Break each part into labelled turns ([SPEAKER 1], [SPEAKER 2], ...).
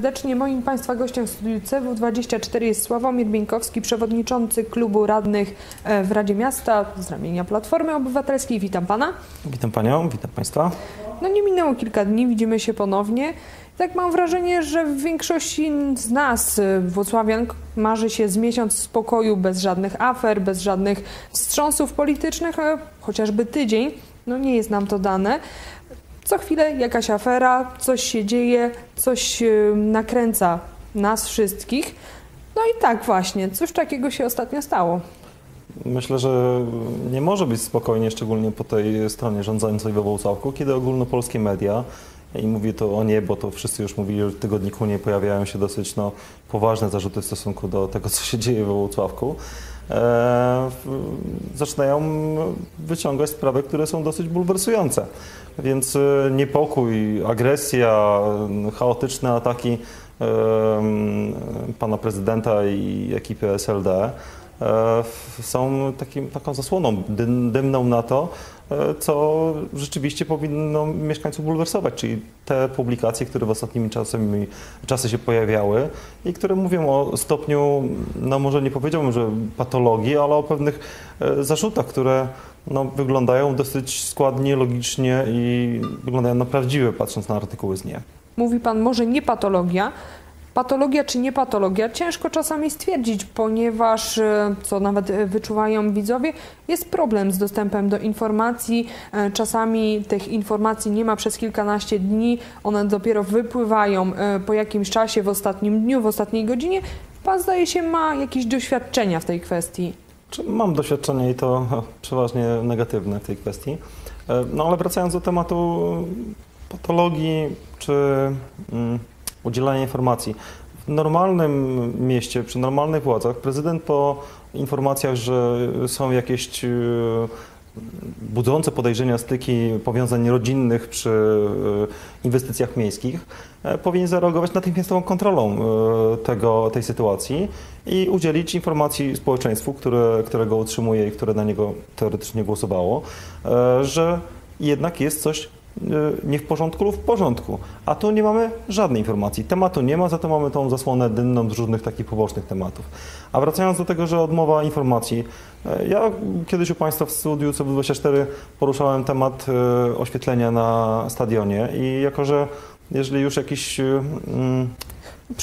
[SPEAKER 1] Serdecznie moim Państwa gościem w studiu CW24 jest Sławomir Bieńkowski, przewodniczący klubu radnych e, w Radzie Miasta z ramienia Platformy Obywatelskiej. Witam Pana.
[SPEAKER 2] Witam Panią, witam Państwa.
[SPEAKER 1] No nie minęło kilka dni, widzimy się ponownie. Tak mam wrażenie, że w większości z nas, e, Włocławian, marzy się z miesiąc spokoju bez żadnych afer, bez żadnych wstrząsów politycznych, e, chociażby tydzień. No nie jest nam to dane. Co chwilę jakaś afera, coś się dzieje, coś y, nakręca nas wszystkich. No i tak właśnie, coś takiego się ostatnio stało.
[SPEAKER 2] Myślę, że nie może być spokojnie, szczególnie po tej stronie rządzącej we Włocławku, kiedy ogólnopolskie media, i mówię to o nie, bo to wszyscy już mówili, że w tygodniku nie pojawiają się dosyć no, poważne zarzuty w stosunku do tego, co się dzieje we Włocławku, zaczynają wyciągać sprawy, które są dosyć bulwersujące. Więc e, niepokój, agresja, chaotyczne ataki e, pana prezydenta i ekipy SLD e, są takim, taką zasłoną dymną na to, co rzeczywiście powinno mieszkańców bulwersować, czyli te publikacje, które w ostatnimi czasami, czasy się pojawiały i które mówią o stopniu, no może nie powiedziałbym, że patologii, ale o pewnych zarzutach, które no, wyglądają dosyć składnie, logicznie i wyglądają na prawdziwe, patrząc na artykuły z nie.
[SPEAKER 1] Mówi Pan może nie patologia. Patologia czy nie patologia, ciężko czasami stwierdzić, ponieważ, e, co nawet e, wyczuwają widzowie, jest problem z dostępem do informacji. E, czasami tych informacji nie ma przez kilkanaście dni, one dopiero wypływają po jakimś czasie, w ostatnim dniu, w ostatniej godzinie. Pan zdaje się ma jakieś doświadczenia w tej kwestii.
[SPEAKER 2] Mam doświadczenie i to przeważnie negatywne w tej kwestii. No ale wracając do tematu patologii czy um, udzielania informacji. W normalnym mieście, przy normalnych władzach, prezydent po informacjach, że są jakieś e, budzące podejrzenia styki powiązań rodzinnych przy e, inwestycjach miejskich, e, powinien zareagować natychmiastową kontrolą tego, tej sytuacji i udzielić informacji społeczeństwu, które, którego utrzymuje i które na niego teoretycznie głosowało, że jednak jest coś nie w porządku lub w porządku. A tu nie mamy żadnej informacji. Tematu nie ma, za to mamy tą zasłonę dynną z różnych takich pobocznych tematów. A wracając do tego, że odmowa informacji. Y, ja kiedyś u Państwa w studiu CW24 poruszałem temat y, oświetlenia na stadionie i jako, że jeżeli już jakiś mm,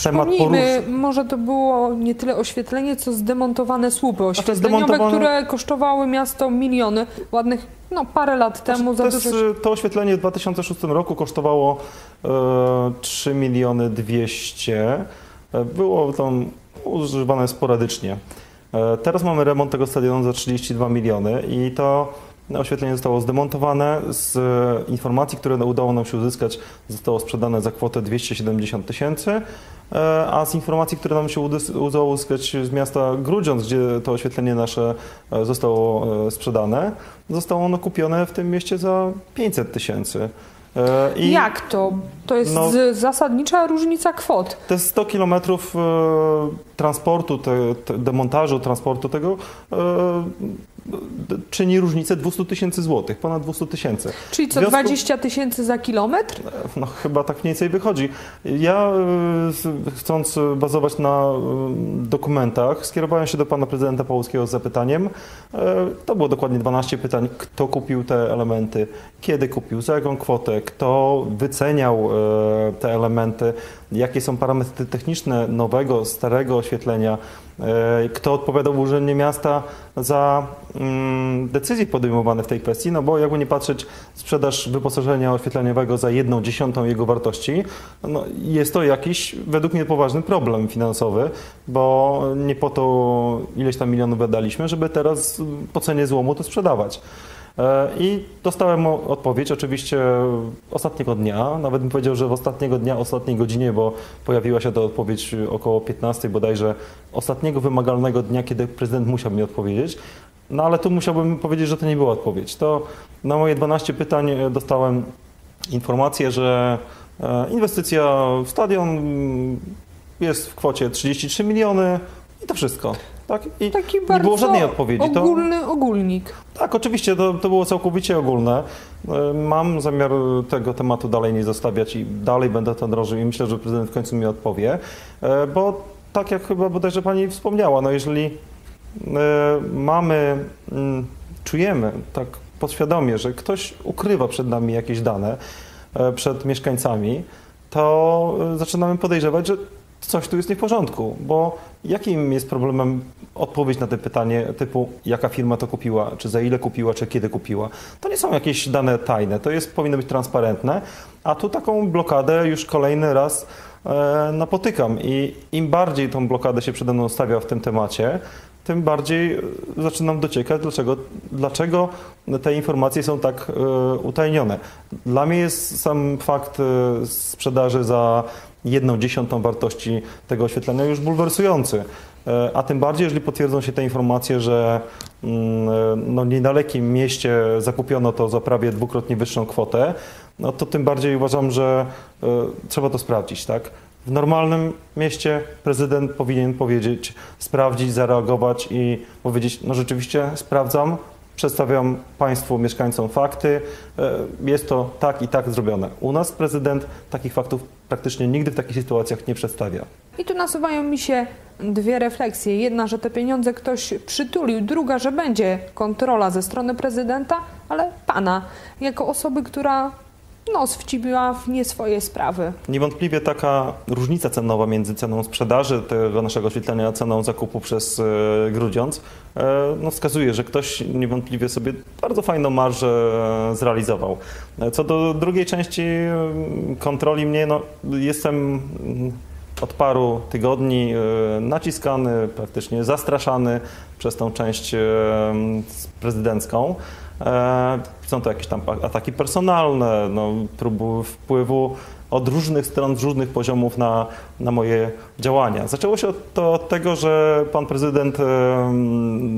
[SPEAKER 1] temat może to było nie tyle oświetlenie, co zdemontowane słupy oświetleniowe, zdemontowane... które kosztowały miasto miliony ładnych, no parę lat temu.
[SPEAKER 2] To, za dużo... to oświetlenie w 2006 roku kosztowało e, 3 miliony 200. E, było tam używane sporadycznie. E, teraz mamy remont tego stadionu za 32 miliony i to Oświetlenie zostało zdemontowane. Z informacji, które udało nam się uzyskać, zostało sprzedane za kwotę 270 tysięcy, e, a z informacji, które nam się udało uzyskać z miasta Grudziądz, gdzie to oświetlenie nasze e, zostało e, sprzedane, zostało ono kupione w tym mieście za 500 tysięcy.
[SPEAKER 1] I Jak to? To jest no, zasadnicza różnica kwot.
[SPEAKER 2] Jest 100 kilometrów transportu, te, te, demontażu transportu tego czyni różnicę 200 tysięcy złotych, ponad 200 tysięcy.
[SPEAKER 1] Czyli co, związku... 20 tysięcy za kilometr?
[SPEAKER 2] No chyba tak mniej więcej wychodzi. Ja e, chcąc bazować na e, dokumentach, skierowałem się do pana prezydenta Pałuskiego z zapytaniem. E, to było dokładnie 12 pytań. Kto kupił te elementy, kiedy kupił, za jaką kwotę, kto wyceniał te elementy, jakie są parametry techniczne nowego, starego oświetlenia, kto odpowiadał w Urzędzie Miasta za mm, decyzje podejmowane w tej kwestii, no bo jakby nie patrzeć, sprzedaż wyposażenia oświetleniowego za jedną dziesiątą jego wartości, no jest to jakiś według mnie poważny problem finansowy, bo nie po to ileś tam milionów wydaliśmy, żeby teraz po cenie złomu to sprzedawać. E, I dostałem odpowiedź oczywiście ostatniego dnia, nawet bym powiedział, że w ostatniego dnia, ostatniej godzinie, bo pojawiła się ta odpowiedź około 15 bodajże ostatniego wymagalnego dnia, kiedy prezydent musiał mi odpowiedzieć. No ale tu musiałbym powiedzieć, że to nie była odpowiedź. To na moje 12 pytań dostałem informację, że e, inwestycja w stadion jest w kwocie 33 miliony i to wszystko. Tak? I
[SPEAKER 1] Taki
[SPEAKER 2] nie było żadnej odpowiedzi. To,
[SPEAKER 1] ogólny ogólnik.
[SPEAKER 2] tak, oczywiście, to, to było całkowicie ogólne. E, Mam zamiar tego tematu dalej nie zostawiać i dalej będę to drążył i myślę, że prezydent w końcu mi odpowie, E, bo tak jak chyba bodajże pani wspomniała, no jeżeli e, mamy, mm, czujemy tak podświadomie, że ktoś ukrywa przed nami jakieś dane, przed mieszkańcami, to zaczynamy podejrzewać, że coś tu jest nie w porządku, bo jakim jest problemem odpowiedź na te pytanie typu jaka firma to kupiła, czy za ile kupiła, czy kiedy kupiła. To nie są jakieś dane tajne, to jest, powinno być transparentne, a tu taką blokadę już kolejny raz e, napotykam i im bardziej tą blokadę się przede mną stawia w tym temacie, tym bardziej e, zaczynam dociekać, dlaczego, dlaczego te informacje są tak e, utajnione. Dla mnie jest sam fakt e, sprzedaży za jedną dziesiątą wartości tego oświetlenia już bulwersujący. E, A tym bardziej, jeżeli potwierdzą się te informacje, że mm, e, no, niedalekim mieście zakupiono to za prawie dwukrotnie wyższą kwotę, no to tym bardziej uważam, że e, trzeba to sprawdzić, tak? W normalnym mieście prezydent powinien powiedzieć, sprawdzić, zareagować i powiedzieć, no rzeczywiście sprawdzam, przedstawiam Państwu, mieszkańcom fakty, jest to tak i tak zrobione. U nas prezydent takich faktów praktycznie nigdy w takich sytuacjach nie przedstawia.
[SPEAKER 1] I tu nasuwają mi się dwie refleksje. Jedna, że te pieniądze ktoś przytulił, druga, że będzie kontrola ze strony prezydenta, ale pana, jako osoby, która nos wcibiła w nie swoje sprawy.
[SPEAKER 2] Niewątpliwie taka różnica cenowa między ceną sprzedaży tego naszego oświetlenia a ceną zakupu przez e, Grudziądz e, no wskazuje, że ktoś niewątpliwie sobie bardzo fajną marżę e, zrealizował. Co do drugiej części mm, kontroli mnie, no jestem mm, od paru tygodni naciskany, praktycznie zastraszany przez tą część prezydencką. E, Są to jakieś tam ataki personalne, no, próby wpływu od różnych stron, z różnych poziomów na, na moje działania. Zaczęło się to od tego, że pan prezydent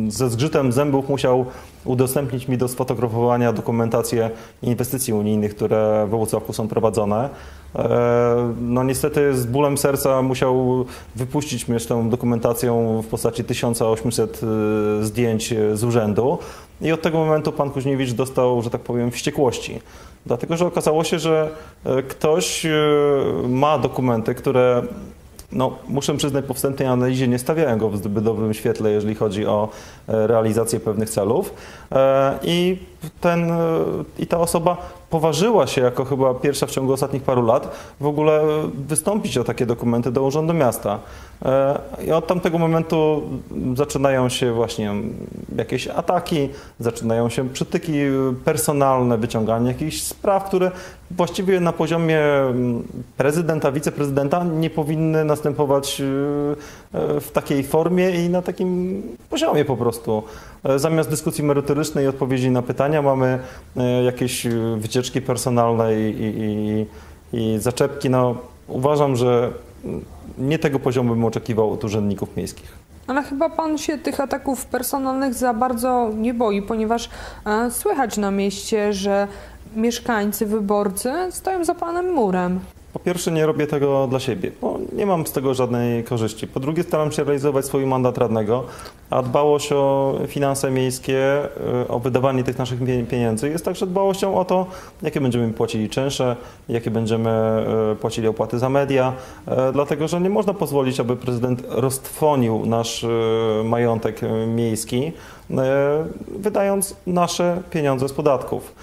[SPEAKER 2] ze zgrzytem zębów musiał udostępnić mi do sfotografowania dokumentację inwestycji unijnych, które we Włocławku są prowadzone. E, No niestety z bólem serca musiał wypuścić mnie z tą dokumentacją w postaci 1800 e, zdjęć z urzędu. I od tego momentu pan Kuźniewicz dostał, że tak powiem, wściekłości. Dlatego, że okazało się, że e, ktoś e, ma dokumenty, które no, muszę przyznać, po wstępnej analizie nie stawiałem go w zbyt dobrym świetle, jeżeli chodzi o e, realizację pewnych celów. I, ten, I ta osoba poważyła się, jako chyba pierwsza w ciągu ostatnich paru lat, w ogóle wystąpić o takie dokumenty do Urzędu Miasta. E, I od tamtego momentu zaczynają się właśnie jakieś ataki, zaczynają się przytyki personalne, wyciąganie jakichś spraw, które właściwie na poziomie mm, prezydenta, wiceprezydenta nie powinny następować y, y, w takiej formie i na takim poziomie po prostu. E, Zamiast dyskusji merytorycznej i odpowiedzi na pytania mamy e, jakieś y, wycieczki personalne i, i, i, i zaczepki. No, uważam, że mm, nie tego poziomu bym oczekiwał od urzędników miejskich.
[SPEAKER 1] Ale chyba pan się tych ataków personalnych za bardzo nie boi, ponieważ e, słychać na mieście, że mieszkańcy, wyborcy stoją za panem murem.
[SPEAKER 2] Po pierwsze, nie robię tego dla siebie, bo nie mam z tego żadnej korzyści. Po drugie, staram się realizować swój mandat radnego, a dbałość o finanse miejskie, y, o wydawanie tych naszych pie- pieniędzy jest także dbałością o to, jakie będziemy płacili czynsze, jakie będziemy y, płacili opłaty za media, y, dlatego że nie można pozwolić, aby prezydent roztwonił nasz majątek miejski, wydając nasze pieniądze z podatków.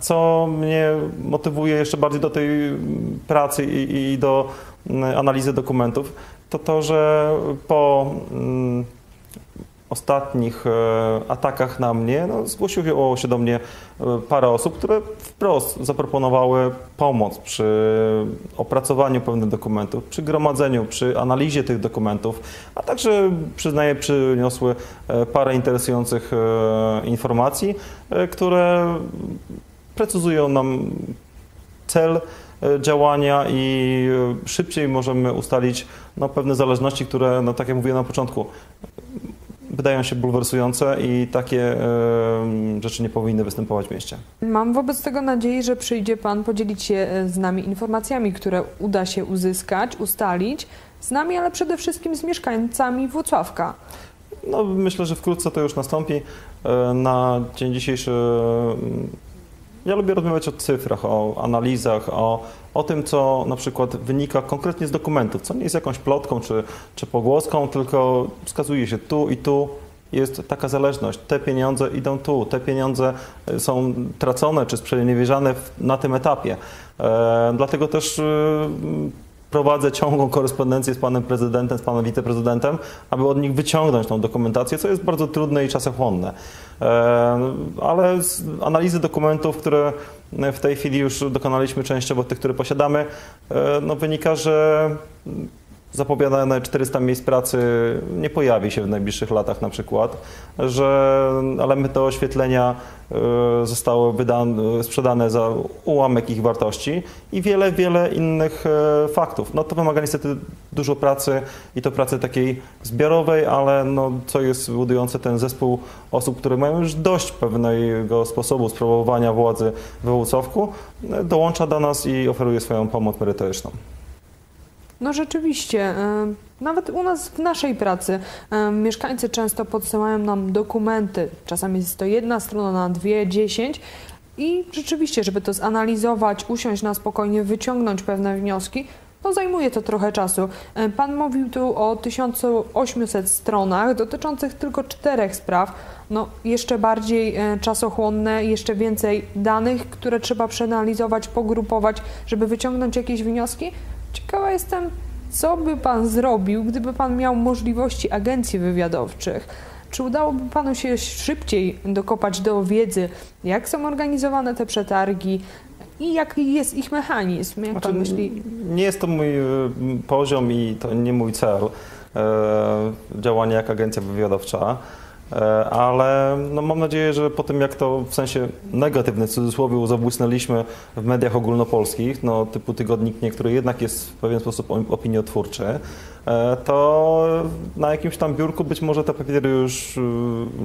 [SPEAKER 2] Co mnie motywuje jeszcze bardziej do tej pracy i, i do mm, analizy dokumentów, to to, że po mm, ostatnich e, atakach na mnie no, zgłosiło się do mnie e, parę osób, które wprost zaproponowały pomoc przy opracowaniu pewnych dokumentów, przy gromadzeniu, przy analizie tych dokumentów, a także przyznaję, przyniosły e, parę interesujących informacji, które precyzują nam cel działania i szybciej możemy ustalić no, pewne zależności, które, no, tak jak mówiłem na początku, wydają się bulwersujące i takie rzeczy nie powinny występować w mieście.
[SPEAKER 1] Mam wobec tego nadzieję, że przyjdzie Pan podzielić się z nami informacjami, które uda się uzyskać, ustalić z nami, ale przede wszystkim z mieszkańcami Włocławka.
[SPEAKER 2] No, myślę, że wkrótce to już nastąpi. Na dzień dzisiejszy ja lubię rozmawiać o cyfrach, o analizach, o, o tym, co na przykład wynika konkretnie z dokumentów, co nie jest jakąś plotką czy, czy pogłoską, tylko wskazuje się tu i tu jest taka zależność. Te pieniądze idą tu, te pieniądze e, są tracone czy sprzeniewierzane na tym etapie. E, dlatego też e, prowadzę ciągłą korespondencję z panem prezydentem, z panem wiceprezydentem, aby od nich wyciągnąć tą dokumentację, co jest bardzo trudne i czasochłonne. E, ale z analizy dokumentów, które w tej chwili już dokonaliśmy częściowo tych, które posiadamy, e, no wynika, że zapowiadane 400 miejsc pracy nie pojawi się w najbliższych latach na przykład, że elementy oświetlenia e, zostały wydane, sprzedane za ułamek ich wartości i wiele, wiele innych e, faktów. No to wymaga niestety dużo pracy i to pracy takiej zbiorowej, ale no, co jest budujące ten zespół osób, które mają już dość pewnego sposobu sprawowania władzy we Włocławku, dołącza do nas i oferuje swoją pomoc merytoryczną.
[SPEAKER 1] No rzeczywiście, e, nawet u nas w naszej pracy e, mieszkańcy często podsyłają nam dokumenty. Czasami jest to jedna strona na dwie, dziesięć. I rzeczywiście, żeby to zanalizować, usiąść na spokojnie, wyciągnąć pewne wnioski, to zajmuje to trochę czasu. E, pan mówił tu o 1800 stronach dotyczących tylko czterech spraw. No, jeszcze bardziej czasochłonne, jeszcze więcej danych, które trzeba przeanalizować, pogrupować, żeby wyciągnąć jakieś wnioski. Ciekawa jestem, co by Pan zrobił, gdyby Pan miał możliwości agencji wywiadowczych? Czy udałoby Panu się szybciej dokopać do wiedzy, jak są organizowane te przetargi i jaki jest ich mechanizm? Jak znaczy, Pan myśli?
[SPEAKER 2] Nie jest to mój y, poziom i to nie mój cel e, działania jak agencja wywiadowcza. E, ale no mam nadzieję, że po tym jak to w sensie negatywnym w cudzysłowie zabłysnęliśmy w mediach ogólnopolskich, no typu tygodnik niektóry jednak jest w pewien sposób opiniotwórczy, e, to na jakimś tam biurku być może te papiery już y,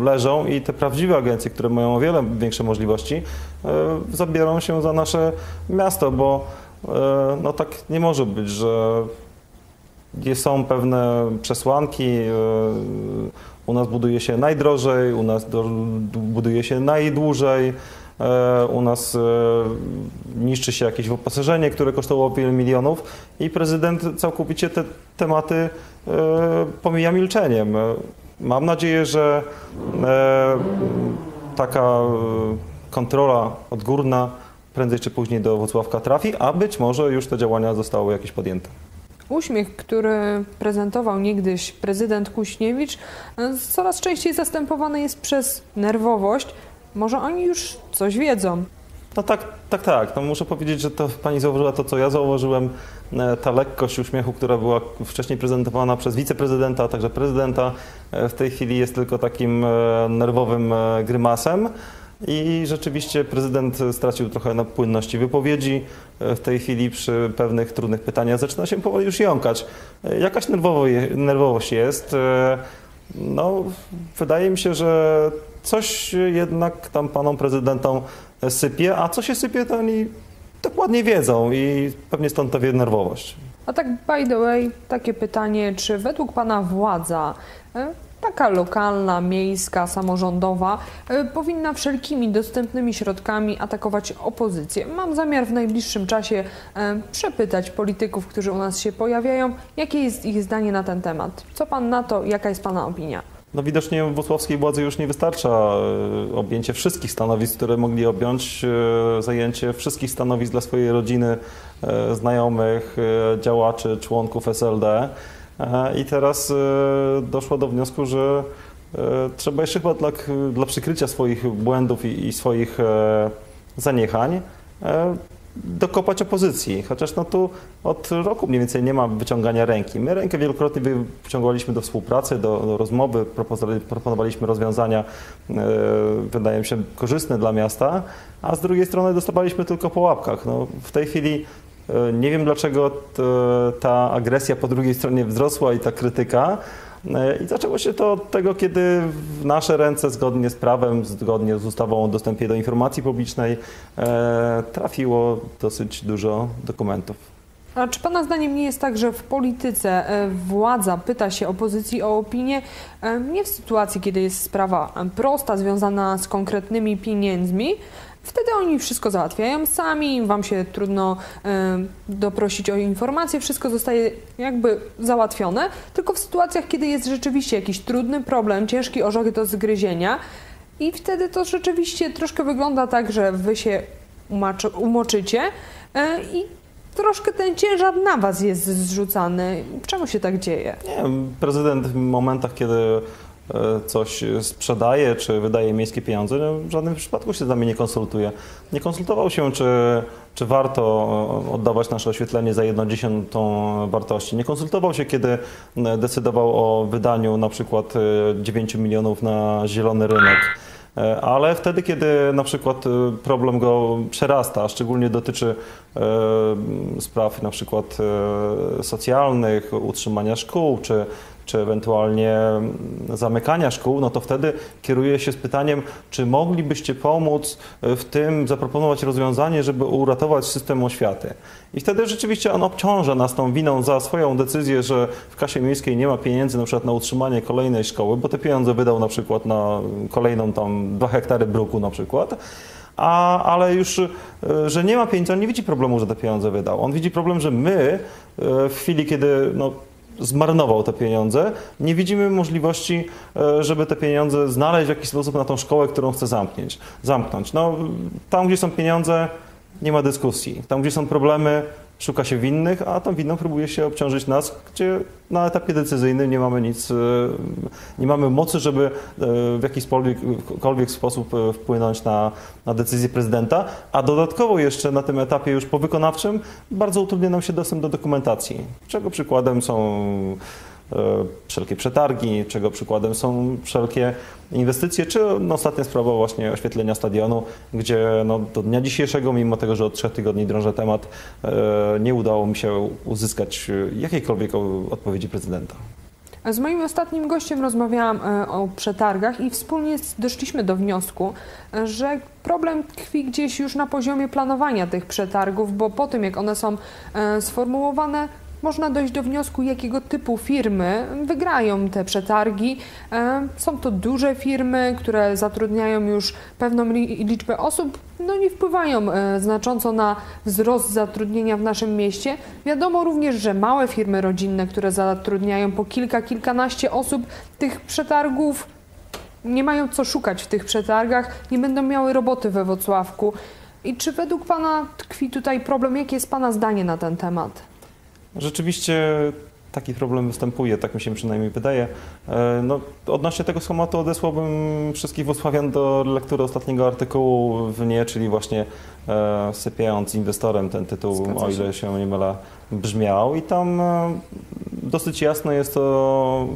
[SPEAKER 2] leżą i te prawdziwe agencje, które mają o wiele większe możliwości, e, zabierą się za nasze miasto, bo no tak nie może być, że są pewne przesłanki, u nas buduje się najdrożej, u nas do, buduje się najdłużej, e, u nas e, niszczy się jakieś wyposażenie, które kosztowało wiele milionów i prezydent całkowicie te tematy e, pomija milczeniem. Mam nadzieję, że taka kontrola odgórna prędzej czy później do Wrocławka trafi, a być może już te działania zostały jakieś podjęte.
[SPEAKER 1] Uśmiech, który prezentował niegdyś prezydent Kuśniewicz, coraz częściej zastępowany jest przez nerwowość. Może oni już coś wiedzą.
[SPEAKER 2] No tak, tak, tak. No muszę powiedzieć, że to pani zauważyła to, co ja zauważyłem. E, ta lekkość uśmiechu, która była wcześniej prezentowana przez wiceprezydenta, a także prezydenta, e, w tej chwili jest tylko takim e, nerwowym grymasem. I rzeczywiście prezydent stracił trochę na płynności wypowiedzi. W tej chwili przy pewnych trudnych pytaniach zaczyna się powoli już jąkać. Jakaś nerwowość jest. No, wydaje mi się, że coś jednak tam panom prezydentom sypie, a co się sypie, to oni dokładnie wiedzą i pewnie stąd ta nerwowość.
[SPEAKER 1] A tak by the way, takie pytanie, czy według pana władza taka lokalna, miejska, samorządowa, e, powinna wszelkimi dostępnymi środkami atakować opozycję. Mam zamiar w najbliższym czasie e, przepytać polityków, którzy u nas się pojawiają, jakie jest ich zdanie na ten temat. Co pan na to, jaka jest pana opinia?
[SPEAKER 2] No widocznie włocławskiej władzy już nie wystarcza e, objęcie wszystkich stanowisk, które mogli objąć, zajęcie wszystkich stanowisk dla swojej rodziny, znajomych, działaczy, członków SLD. I teraz e, doszło do wniosku, że e, trzeba jeszcze chyba dla, dla przykrycia swoich błędów i, i swoich e, zaniechań dokopać opozycji. Chociaż no tu od roku mniej więcej nie ma wyciągania ręki. My rękę wielokrotnie wyciągaliśmy do współpracy, do, do rozmowy, proponowaliśmy rozwiązania, wydaje mi się, korzystne dla miasta, a z drugiej strony dostawaliśmy tylko po łapkach. No, w tej chwili nie wiem dlaczego ta agresja po drugiej stronie wzrosła i ta krytyka, I zaczęło się to od tego, kiedy w nasze ręce, zgodnie z prawem, zgodnie z ustawą o dostępie do informacji publicznej, trafiło dosyć dużo dokumentów.
[SPEAKER 1] A czy Pana zdaniem nie jest tak, że w polityce e, władza pyta się opozycji o opinię e, nie w sytuacji, kiedy jest sprawa prosta, związana z konkretnymi pieniędzmi, Wtedy oni wszystko załatwiają sami, wam się trudno doprosić o informacje, wszystko zostaje jakby załatwione. Tylko w sytuacjach, kiedy jest rzeczywiście jakiś trudny problem, ciężki orzech do zgryzienia, i wtedy to rzeczywiście troszkę wygląda tak, że wy się umoczycie y, i troszkę ten ciężar na was jest zrzucany. Czemu się tak dzieje?
[SPEAKER 2] Nie prezydent w momentach, kiedy e, coś sprzedaje, czy wydaje miejskie pieniądze, no w żadnym przypadku się z nami nie konsultuje. Nie konsultował się, czy, czy warto oddawać nasze oświetlenie za jedną dziesiątą wartości. Nie konsultował się, kiedy decydował o wydaniu na przykład 9 e, milionów na zielony rynek. E, ale wtedy, kiedy na przykład e, problem go przerasta, szczególnie dotyczy e, spraw na przykład socjalnych, utrzymania szkół czy czy ewentualnie zamykania szkół, no to wtedy kieruje się z pytaniem, czy moglibyście pomóc w tym, zaproponować rozwiązanie, żeby uratować system oświaty. I wtedy rzeczywiście on obciąża nas tą winą za swoją decyzję, że w kasie miejskiej nie ma pieniędzy na przykład na utrzymanie kolejnej szkoły, bo te pieniądze wydał na przykład na kolejną tam dwa hektary bruku na przykład. A, ale już, e, że nie ma pieniędzy, on nie widzi problemu, że te pieniądze wydał. On widzi problem, że my e, w chwili, kiedy no, zmarnował te pieniądze. Nie widzimy możliwości, e, żeby te pieniądze znaleźć w jakiś sposób na tą szkołę, którą chce zamknąć. zamknąć. No, tam, gdzie są pieniądze, nie ma dyskusji. Tam, gdzie są problemy, szuka się winnych, a tą winną próbuje się obciążyć nas, gdzie na etapie decyzyjnym nie mamy nic, e, nie mamy mocy, żeby e, w jakikolwiek sposób e, wpłynąć na, na decyzję prezydenta, a dodatkowo jeszcze na tym etapie już powykonawczym bardzo utrudnia nam się dostęp do dokumentacji, czego przykładem są wszelkie przetargi, czego przykładem są wszelkie inwestycje, czy no, ostatnia sprawa właśnie oświetlenia stadionu, gdzie no, do dnia dzisiejszego, mimo tego, że od trzech tygodni drążę temat, e, nie udało mi się uzyskać jakiejkolwiek odpowiedzi prezydenta.
[SPEAKER 1] Z moim ostatnim gościem rozmawiałam e, o przetargach i wspólnie doszliśmy do wniosku, że problem tkwi gdzieś już na poziomie planowania tych przetargów, bo po tym jak one są sformułowane, można dojść do wniosku, jakiego typu firmy wygrają te przetargi. E, są to duże firmy, które zatrudniają już pewną liczbę osób, no nie wpływają e, znacząco na wzrost zatrudnienia w naszym mieście. Wiadomo również, że małe firmy rodzinne, które zatrudniają po kilka, kilkanaście osób, tych przetargów nie mają co szukać w tych przetargach, nie będą miały roboty we Wocławku. I czy według Pana tkwi tutaj problem? Jakie jest Pana zdanie na ten temat?
[SPEAKER 2] Rzeczywiście taki problem występuje, tak mi się przynajmniej wydaje. E, no, odnośnie tego schematu odesłałbym wszystkich Włocławian do lektury ostatniego artykułu w nie, czyli właśnie e, sypiając inwestorem ten tytuł, o ile się nie mylę, brzmiał i tam e, dosyć jasno jest to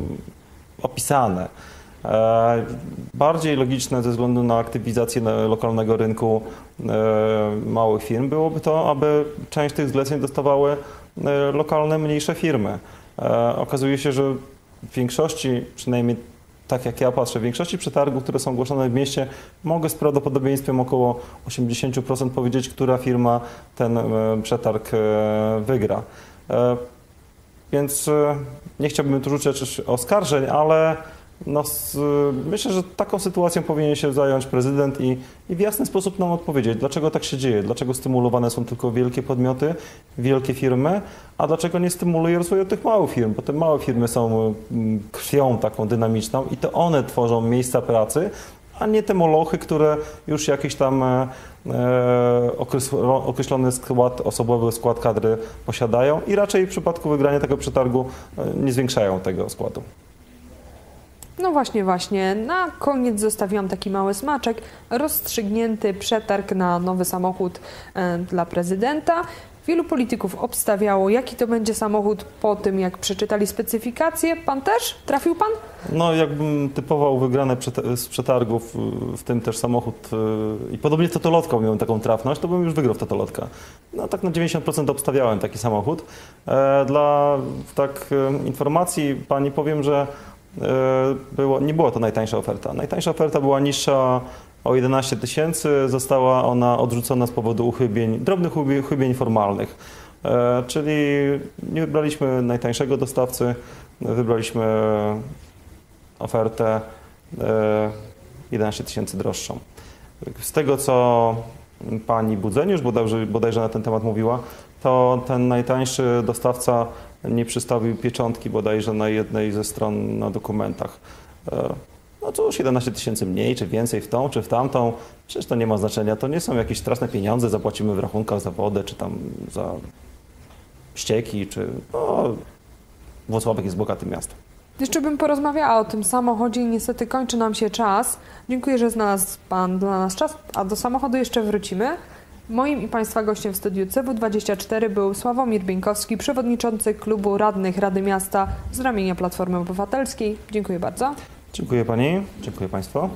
[SPEAKER 2] opisane. E, bardziej logiczne ze względu na aktywizację lokalnego rynku e, małych firm byłoby to, aby część tych zleceń dostawały lokalne, mniejsze firmy. E, okazuje się, że w większości, przynajmniej tak jak ja patrzę, w większości przetargów, które są ogłoszone w mieście, mogę z prawdopodobieństwem około 80% powiedzieć, która firma ten e, przetarg wygra. Więc nie chciałbym tu rzucać oskarżeń, ale no, myślę, że taką sytuacją powinien się zająć prezydent i, i, w jasny sposób nam odpowiedzieć, dlaczego tak się dzieje, dlaczego stymulowane są tylko wielkie podmioty, wielkie firmy, a dlaczego nie stymuluje rozwoju tych małych firm, bo te małe firmy są mm, krwią taką dynamiczną i to one tworzą miejsca pracy, a nie te molochy, które już jakiś tam e, e określony skład, osobowy skład kadry posiadają i raczej w przypadku wygrania tego przetargu e, nie zwiększają tego składu.
[SPEAKER 1] No właśnie, właśnie. Na koniec zostawiłam taki mały smaczek. Rozstrzygnięty przetarg na nowy samochód e, dla prezydenta. Wielu polityków obstawiało, jaki to będzie samochód po tym, jak przeczytali specyfikacje. Pan też? Trafił pan?
[SPEAKER 2] No, jakbym typował wygrane z przetargów, w tym też samochód i podobnie totolotką miałem taką trafność, to bym już wygrał w totolotka. No tak na 90% obstawiałem taki samochód. E, dla tak informacji pani powiem, że było, nie była to najtańsza oferta. Najtańsza oferta była niższa o 11 tysięcy, została ona odrzucona z powodu uchybień, drobnych uchybień formalnych. E, Czyli nie wybraliśmy najtańszego dostawcy, wybraliśmy ofertę e, 11 tysięcy droższą. Z tego, co pani Budzeniusz bodajże, bodajże na ten temat mówiła, to ten najtańszy dostawca nie przystawił pieczątki bodajże na jednej ze stron na dokumentach. E, No cóż, 11 tysięcy mniej, czy więcej w tą, czy w tamtą, przecież to nie ma znaczenia. To nie są jakieś straszne pieniądze, zapłacimy w rachunkach za wodę, czy tam za ścieki, czy... No, Włocławek jest bogatym miastem.
[SPEAKER 1] Jeszcze bym porozmawiała o tym samochodzie niestety kończy nam się czas. Dziękuję, że znalazł Pan dla nas czas, a do samochodu jeszcze wrócimy. Moim i Państwa gościem w studiu CW24 był Sławomir Bieńkowski, przewodniczący klubu radnych Rady Miasta z ramienia Platformy Obywatelskiej. Dziękuję bardzo.
[SPEAKER 2] Dziękuję Pani, dziękuję Państwu.